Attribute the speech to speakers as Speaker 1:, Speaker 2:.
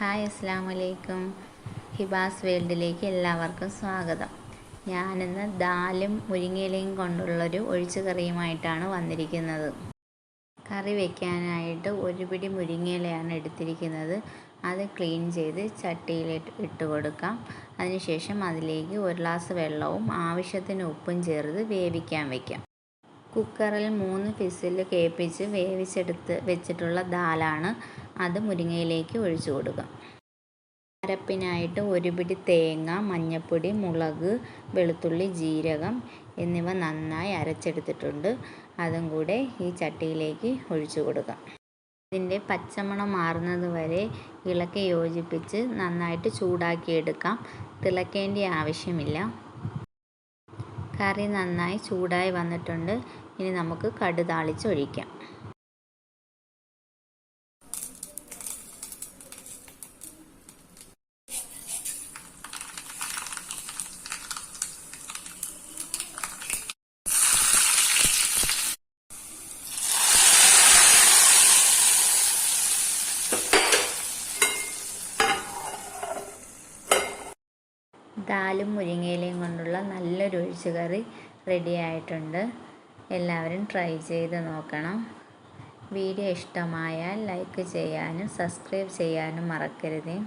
Speaker 1: Hi അസ്സാം വലൈക്കും ഹിബാസ് വേൾഡിലേക്ക് എല്ലാവർക്കും സ്വാഗതം. ഞാനിന്ന് ദാലും മുരിങ്ങയിലയും കൊണ്ടുള്ളൊരു ഒഴിച്ചു കറിയുമായിട്ടാണ് വന്നിരിക്കുന്നത്. കറി വയ്ക്കാനായിട്ട് ഒരു പിടി മുരിങ്ങയിലയാണ് എടുത്തിരിക്കുന്നത്. അത് ക്ലീൻ ചെയ്ത് ചട്ടിയിൽ ഇട്ട് കൊടുക്കാം. അതിനുശേഷം അതിലേക്ക് ഒരു ഗ്ലാസ് വെള്ളവും ആവശ്യത്തിന് ഉപ്പും ചേർത്ത് വേവിക്കാൻ വയ്ക്കാം കുക്കറിൽ മൂന്ന് ഫിസിൽ കേൾപ്പിച്ച് വേവിച്ചെടുത്ത് വെച്ചിട്ടുള്ള ദാലാണ് അത് മുരിങ്ങയിലേക്ക് ഒഴിച്ചു കൊടുക്കുക. അരപ്പിനായിട്ട് ഒരു പിടി തേങ്ങ മഞ്ഞൾപ്പൊടി മുളക് വെളുത്തുള്ളി ജീരകം എന്നിവ നന്നായി അരച്ചെടുത്തിട്ടുണ്ട്. അതും കൂടെ ഈ ചട്ടിയിലേക്ക് ഒഴിച്ചു കൊടുക്കാം ഇതിന്റെ പച്ചമണം മാറുന്നത് വരെ ഇളക്കി യോജിപ്പിച്ച് നന്നായിട്ട് ചൂടാക്കിയെടുക്കാം. തിളക്കേണ്ട ആവശ്യമില്ല. കറി നന്നായി ചൂടായി വന്നിട്ടുണ്ട്. ഇനി നമുക്ക് കടു താളിച്ചൊഴിക്കാം ദാലും മുരിങ്ങയിലയും കൊണ്ടുള്ള നല്ലൊരു ഒഴിച്ചുകറി റെഡി ആയിട്ടുണ്ട്. എല്ലാവരും ട്രൈ ചെയ്ത് നോക്കണം. വീഡിയോ ഇഷ്ടമായാൽ ലൈക്ക് ചെയ്യാനും സബ്സ്ക്രൈബ് ചെയ്യാനും മറക്കരുതേ.